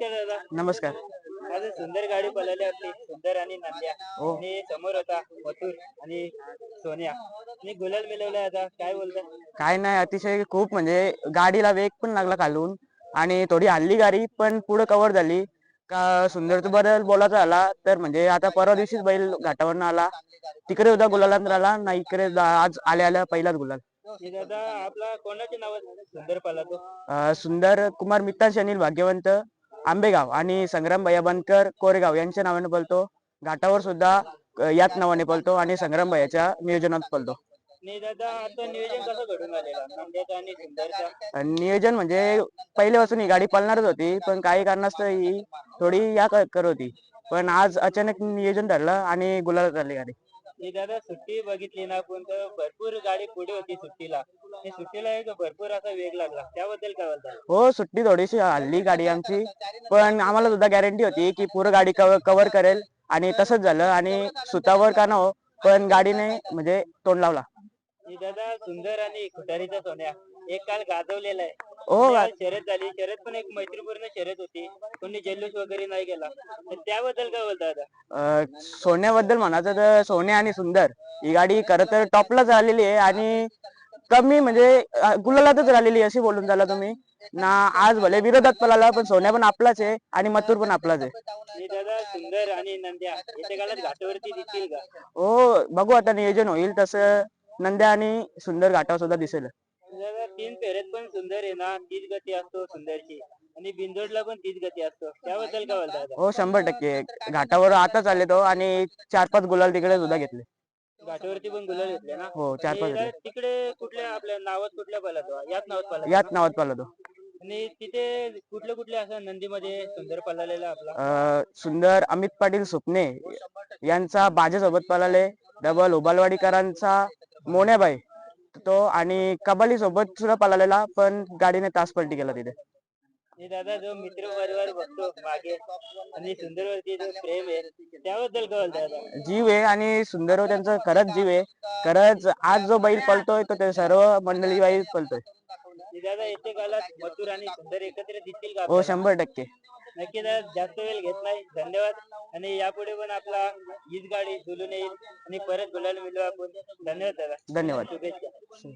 नमस्कार दादा. नमस्कार. आज सुंदर गाडी पळाली आपली सुंदर आणि नंद्या. हो. आणि समोर होता मथुर आणि सोनिया. आणि गुलाल मिळवलाय आता काय बोलता? काय नाही अतिशय खूप म्हणजे गाडीला वेग पण लागला खालून आणि थोडी हल्ली गाडी पण पुढे कव्हर झाली. का सुंदर बदल बोलायचा झाला तर म्हणजे आता परवा दिवशीच बैल घाटावरनं आला. तिकडे होता गुलालात राहिला ना इकडे जा- आज आल्या आल्या पहिलाच गुलाल. हे दादा आपला कोणाचे नाव सुंदर पळा तो. अं, सुंदर कुमार मित्तान अनिल भाग्यवंत. आंबेगाव आणि संग्राम भैया बनकर कोरेगाव यांच्या नावाने पळतो घाटावर सुद्धा याच नावाने पळतो आणि संग्राम भैयाच्या नियोजनात पळतो नियोजन म्हणजे पहिल्यापासून ही गाडी पळणारच होती पण काही कारणास्तव ही थोडी या करत होती. पण आज अचानक नियोजन ठरलं आणि गुलाल झाली गाडी. ही दादा सुट्टी बघितली ना आपण तर भरपूर गाडी पुढे होती सुट्टीला. आणि सुट्टीला एक भरपूर असा वेग लागला. त्याबद्दल काय बोलता? हो सुट्टी थोडीशी हल्ली गाडी आमची. पण आम्हाला सुद्धा गॅरंटी होती की पूर्ण गाडी कव्हर करेल. आणि तसंच झालं. आणि सुतावर का न हो पण गाडीने म्हणजे तोंड लावला. ही दादा सुंदर आणि खुटारीचा सोन्या. एक काल गाजवलेला आहे. हो आज शर्यत झाली. शर्यत पण एक मैत्रीपूर्ण शर्यत होती. कोणी जल्लोष वगैरे नाही केला तर त्याबद्दल काय बोलता अं, सोन्याबद्दल म्हणायचं तर सोन्या आणि सुंदर. ही गाडी खरं तर टॉपलाच आलेली आहे आणि कमी म्हणजे अं, गुलालातच राहिलेली आहे अशी बोलून झाला तुम्ही. ना आज भले विरोधात पळाला पण सोन्या पण आपलाच आहे आणि मथुर पण आपलाच आहे. आणि दादा सुंदर आणि नंद्या येत्या काळात घाटावरती दिसतील का? हो बघू आता नियोजन होईल तसं. नंद्या आणि सुंदर घाटावर सुद्धा दिसेल. तीन फेऱ्यात पण सुंदर आहे ना तीच गती असतो सुंदरची. आणि बिंदोडला पण तीच गती असतो. त्याबद्दल काय बोलता हो शंभर टक्के. घाटावर आताच आले तो आणि चार पाच गुलाल तिकडे सुद्धा घेतले. घाटावरती पण गुलाल घेतले ना? हो चार पाच आणि घेतले दादा तिकडे कुठल्या आपल्या नावात कुठल्या पळतो याच नावात पळतो याच नावात पाहिला तो आणि तिथे कुठले कुठले असं नंदीमध्ये सुंदर पळालेला आपला? अं, सुंदर अमित पाटील सुपणे यांचा बाजेसोबत पळाले डबल उबालवाडीकरांचा मोन्याबाई. तो आणि कबाली सोबत सुद्धा पळालेला पण गाडीने तास पलटी केला तिथे. आणि दादा जो मित्र परिवार बघतो मागे आणि सुंदरवरती जो प्रेम आहे त्याबद्दल बोलता दादा? जीव आहे आणि सुंदर त्यांचं खरंच जीव आहे. खरंच आज जो बैल पळतोय तो ते सर्व मंडळी बाई पळतोय दादा येते काळात मथुर आणि सुंदर एकत्र दिसतील का हो? शंभर टक्के. नक्की दादा जास्त वेळ घेत नाही. धन्यवाद. आणि यापुढे पण आपला हीच गाडी झुलून येईल. आणि परत बोलायला मिळू आपण. धन्यवाद दादा. धन्यवाद. शुभेच्छा.